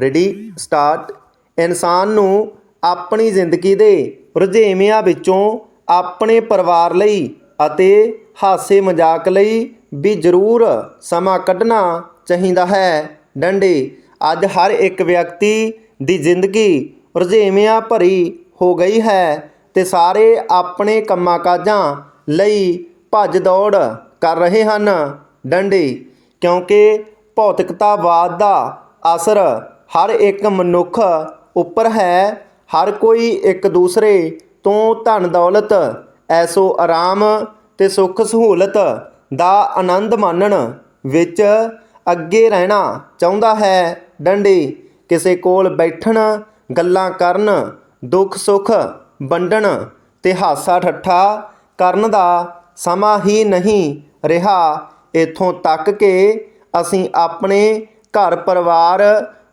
Ready start ਇਨਸਾਨ ਨੂੰ ਆਪਣੀ ਜ਼ਿੰਦਗੀ ਦੇ ਰੁਝੇਵਿਆਂ ਵਿੱਚੋਂ ਆਪਣੇ ਪਰਿਵਾਰ ਲਈ ਅਤੇ ਹਾਸੇ ਮਜ਼ਾਕ ਲਈ ਵੀ ਜ਼ਰੂਰ ਸਮਾਂ ਕੱਢਣਾ ਚਾਹੀਦਾ ਹੈ। ਡੰਡੇ, ਅੱਜ ਹਰ ਇੱਕ ਵਿਅਕਤੀ ਦੀ ਜ਼ਿੰਦਗੀ ਰੁਝੇਵਿਆਂ ਭਰੀ ਹੋ ਗਈ ਹੈ ਤੇ ਸਾਰੇ ਆਪਣੇ ਕੰਮਾਂ ਕਾਜਾਂ ਲਈ ਭੱਜ ਦੌੜ ਕਰ ਰਹੇ ਹਨ। ਡੰਡੇ, ਕਿਉਂਕਿ ਭੌਤਿਕਤਾਵਾਦ ਦਾ ਅਸਰ ਹਰ ਇੱਕ ਮਨੁੱਖ ਉੱਪਰ ਹੈ, ਹਰ ਕੋਈ ਇੱਕ ਦੂਸਰੇ ਤੋਂ ਧਨ ਦੌਲਤ, ਐਸੋ ਆਰਾਮ ਤੇ ਸੁੱਖ ਸਹੂਲਤ ਦਾ ਆਨੰਦ ਮਾਣਨ ਵਿੱਚ ਅੱਗੇ ਰਹਿਣਾ ਚਾਹੁੰਦਾ ਹੈ। ਡੰਡੀ, ਕਿਸੇ ਕੋਲ ਬੈਠਣ, ਗੱਲਾਂ ਕਰਨ, ਦੁੱਖ ਸੁੱਖ ਵੰਡਣ ਤੇ ਹਾਸਾ ਠੱਠਾ ਕਰਨ ਦਾ ਸਮਾਂ ਹੀ ਨਹੀਂ ਰਿਹਾ। ਇਥੋਂ ਤੱਕ ਕਿ ਅਸੀਂ ਆਪਣੇ ਘਰ ਪਰਿਵਾਰ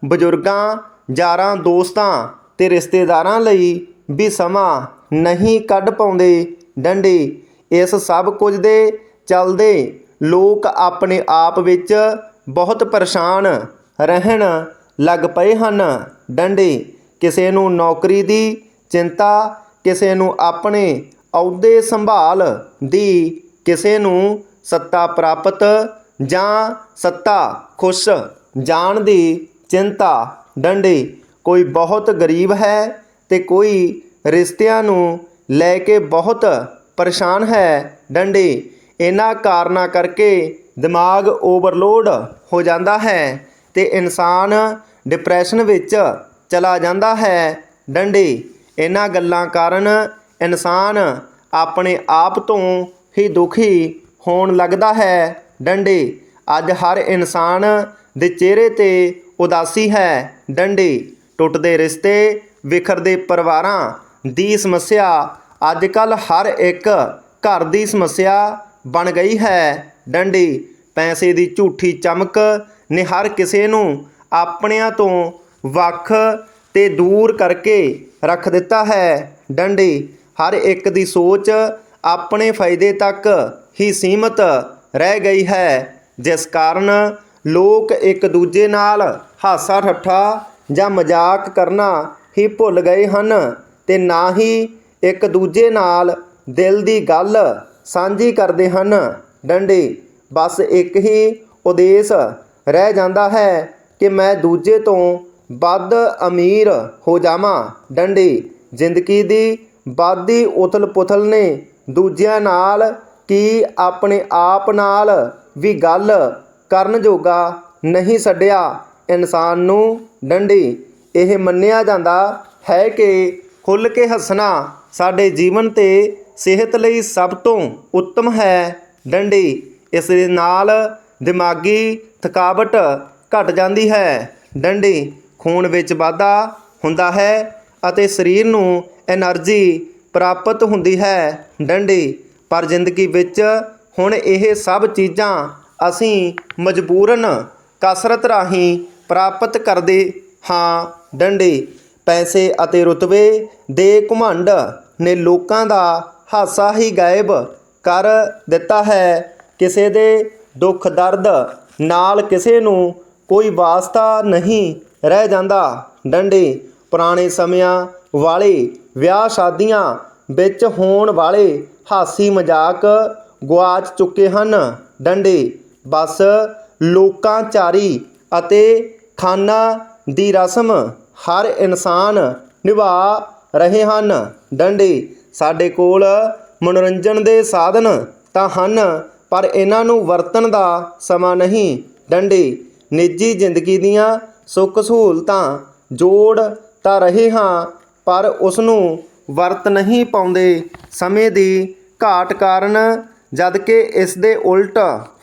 ਬਜ਼ੁਰਗਾਂ, ਯਾਰਾਂ, ਦੋਸਤਾਂ ਅਤੇ ਰਿਸ਼ਤੇਦਾਰਾਂ ਲਈ ਵੀ ਸਮਾਂ ਨਹੀਂ ਕੱਢ ਪਾਉਂਦੇ ਡੰਡੇ। ਇਸ ਸਭ ਕੁਝ ਦੇ ਚਲਦੇ ਲੋਕ ਆਪਣੇ ਆਪ ਵਿੱਚ ਬਹੁਤ ਪਰੇਸ਼ਾਨ ਰਹਿਣ ਲੱਗ ਪਏ ਹਨ। ਡੰਡੇ, ਕਿਸੇ ਨੂੰ ਨੌਕਰੀ ਦੀ ਚਿੰਤਾ, ਕਿਸੇ ਨੂੰ ਆਪਣੇ ਅਹੁਦੇ ਸੰਭਾਲ ਦੀ, ਕਿਸੇ ਨੂੰ ਸੱਤਾ ਪ੍ਰਾਪਤ ਜਾਂ ਸੱਤਾ ਖੁਸ਼ ਜਾਣ ਦੀ ਚਿੰਤਾ, ਡੰਡੇ, ਕੋਈ ਬਹੁਤ ਗਰੀਬ ਹੈ ਤੇ ਕੋਈ ਰਿਸ਼ਤਿਆਂ ਨੂੰ ਲੈ ਕੇ ਬਹੁਤ ਪਰੇਸ਼ਾਨ ਹੈ, ਡੰਡੇ। ਇਹਨਾਂ ਕਾਰਨਾਂ ਕਰਕੇ ਦਿਮਾਗ ਓਵਰਲੋਡ ਹੋ ਜਾਂਦਾ ਹੈ ਤੇ ਇਨਸਾਨ ਡਿਪਰੈਸ਼ਨ ਵਿੱਚ ਚਲਾ ਜਾਂਦਾ ਹੈ, ਡੰਡੇ। ਇਹਨਾਂ ਗੱਲਾਂ ਕਾਰਨ ਇਨਸਾਨ ਆਪਣੇ ਆਪ ਤੋਂ ਹੀ ਦੁਖੀ ਹੋਣ ਲੱਗਦਾ ਹੈ, ਡੰਡੇ। ਅੱਜ ਹਰ ਇਨਸਾਨ ਦੇ ਚਿਹਰੇ ਤੇ ਉਦਾਸੀ ਹੈ। ਡੰਡੀ ਟੁੱਟਦੇ ਰਿਸ਼ਤੇ, ਵਿਖਰਦੇ ਪਰਿਵਾਰਾਂ ਦੀ ਸਮੱਸਿਆ। ਅੱਜ ਕੱਲ ਹਰ ਇੱਕ ਘਰ ਦੀ ਸਮੱਸਿਆ ਬਣ ਗਈ ਹੈ। ਡੰਡੀ ਪੈਸੇ ਦੀ ਝੂਠੀ ਚਮਕ ਨੇ ਹਰ ਕਿਸੇ ਨੂੰ ਆਪਣਿਆਂ ਤੋਂ ਵੱਖ ਤੇ ਦੂਰ ਕਰਕੇ ਰੱਖ ਦਿੱਤਾ ਹੈ। ਡੰਡੀ ਹਰ ਇੱਕ ਦੀ ਸੋਚ ਆਪਣੇ ਫਾਇਦੇ ਤੱਕ ਹੀ ਸੀਮਤ ਰਹਿ ਗਈ ਹੈ। ਜਿਸ ਕਾਰਨ ਲੋਕ ਇੱਕ ਦੂਜੇ ਨਾਲ ਹਾਸਾ ਠੱਠਾ ਜਾਂ ਮਜ਼ਾਕ ਕਰਨਾ ਹੀ ਭੁੱਲ ਗਏ ਹਨ ਤੇ ਨਾ ਹੀ ਇੱਕ ਦੂਜੇ ਨਾਲ ਦਿਲ ਦੀ ਗੱਲ ਸਾਂਝੀ ਕਰਦੇ ਹਨ। ਡੰਡੀ, ਬਸ ਇੱਕ ਹੀ ਉਦੇਸ਼ ਰਹਿ ਜਾਂਦਾ ਹੈ ਕਿ ਮੈਂ ਦੂਜੇ ਤੋਂ ਵੱਧ ਅਮੀਰ ਹੋ ਜਾਵਾਂ। ਡੰਡੀ, ਜ਼ਿੰਦਗੀ ਦੀ ਵਾਦੀ ਉਥਲ-ਪੁਥਲ ਨੇ ਦੂਜਿਆਂ ਨਾਲ ਕੀ ਆਪਣੇ ਆਪ ਨਾਲ ਵੀ ਗੱਲ ਕਰਨ ਜੋਗਾ ਨਹੀਂ ਛੱਡਿਆ। ਇਨਸਾਨ ਨੂੰ ਡੰਡੀ। ਇਹ ਮੰਨਿਆ ਜਾਂਦਾ ਹੈ ਕਿ ਖੁੱਲ ਕੇ ਹੱਸਣਾ ਸਾਡੇ ਜੀਵਨ ਤੇ ਸਿਹਤ ਲਈ ਸਭ ਤੋਂ ਉੱਤਮ ਹੈ ਡੰਡੀ। ਇਸ ਦੇ ਨਾਲ ਦਿਮਾਗੀ ਥਕਾਵਟ ਘਟ ਜਾਂਦੀ ਹੈ। ਡੰਡੀ ਖੂਨ ਵਿੱਚ ਵਾਧਾ ਹੁੰਦਾ ਹੈ ਅਤੇ ਸਰੀਰ ਨੂੰ એનર્ਜੀ ਪ੍ਰਾਪਤ ਹੁੰਦੀ ਹੈ ਡੰਡੀ। ਪਰ ਜ਼ਿੰਦਗੀ ਵਿੱਚ ਹੁਣ ਇਹ ਸਭ ਚੀਜ਼ਾਂ ਅਸੀਂ ਮਜਬੂਰਨ ਕਸਰਤ ਰਾਹੀਂ ਪ੍ਰਾਪਤ ਕਰਦੇ ਹਾਂ। ਡੰਡੇ, ਪੈਸੇ ਅਤੇ ਰੁਤਬੇ ਦੇ ਘਮੰਡ ਨੇ ਲੋਕਾਂ ਦਾ ਹਾਸਾ ਹੀ ਗਾਇਬ ਕਰ ਦਿੱਤਾ ਹੈ। ਕਿਸੇ ਦੇ ਦੁੱਖ ਦਰਦ ਨਾਲ ਕਿਸੇ ਨੂੰ ਕੋਈ ਵਾਸਤਾ ਨਹੀਂ ਰਹਿ ਜਾਂਦਾ। ਡੰਡੇ, ਪੁਰਾਣੇ ਸਮਿਆਂ ਵਾਲੇ, ਵਿਆਹ ਸ਼ਾਦੀਆਂ ਵਿੱਚ ਹੋਣ ਵਾਲੇ ਹਾਸੀ ਮਜ਼ਾਕ ਗੁਆਚ ਚੁੱਕੇ ਹਨ। ਡੰਡੇ, ਬਸ, ਲੋਕਾਂ ਚਾਰੀ ਅਤੇ ਖਾਨਾ ਦੀ ਰਸਮ ਹਰ ਇਨਸਾਨ ਨਿਭਾ ਰਹੇ ਹਨ। ਡੰਡੀ, ਸਾਡੇ ਕੋਲ ਮਨੋਰੰਜਨ ਦੇ ਸਾਧਨ ਤਾਂ ਹਨ, ਪਰ ਇਹਨਾਂ ਨੂੰ ਵਰਤਣ ਦਾ ਸਮਾਂ ਨਹੀਂ। ਡੰਡੀ, ਨਿੱਜੀ ਜ਼ਿੰਦਗੀ ਦੀਆਂ ਸੁੱਖ ਸਹੂਲਤਾਂ ਜੋੜ ਤਾਂ ਰਹੇ ਹਾਂ, ਪਰ ਉਸ ਨੂੰ ਵਰਤ ਨਹੀਂ ਪਾਉਂਦੇ। ਸਮੇਂ ਦੀ ਘਾਟ ਕਾਰਨ ਜਦ ਕਿ ਇਸ ਦੇ ਉਲਟ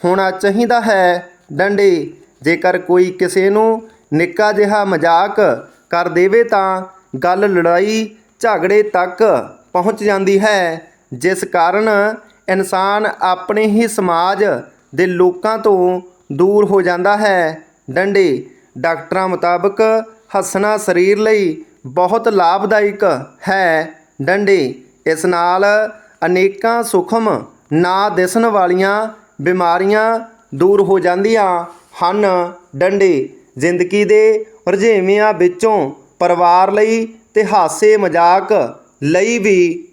ਹੋਣਾ ਚਾਹੀਦਾ ਹੈ। ਡੰਡੀ ਜੇਕਰ ਕੋਈ ਕਿਸੇ ਨੂੰ ਨਿੱਕਾ ਜਿਹਾ ਮਜ਼ਾਕ ਕਰ ਦੇਵੇ ਤਾਂ ਗੱਲ ਲੜਾਈ ਝਗੜੇ ਤੱਕ ਪਹੁੰਚ ਜਾਂਦੀ ਹੈ, ਜਿਸ ਕਾਰਨ ਇਨਸਾਨ ਆਪਣੇ ਹੀ ਸਮਾਜ ਦੇ ਲੋਕਾਂ ਤੋਂ ਦੂਰ ਹੋ ਜਾਂਦਾ ਹੈ। ਡੰਡੇ ਡਾਕਟਰਾਂ ਮੁਤਾਬਕ ਹੱਸਣਾ ਸਰੀਰ ਲਈ ਬਹੁਤ ਲਾਭਦਾਇਕ ਹੈ। ਡੰਡੇ ਇਸ ਨਾਲ ਅਨੇਕਾਂ ਸੂਖਮ ਨਾ ਦਿਸਣ ਵਾਲੀਆਂ ਬਿਮਾਰੀਆਂ ਦੂਰ ਹੋ ਜਾਂਦੀਆਂ ਹਨ। ਡੰਡੇ ਜ਼ਿੰਦਗੀ ਦੇ ਰੁਝੇਵਿਆਂ ਵਿੱਚੋਂ ਪਰਿਵਾਰ ਲਈ ਅਤੇ ਹਾਸੇ ਮਜ਼ਾਕ ਲਈ ਵੀ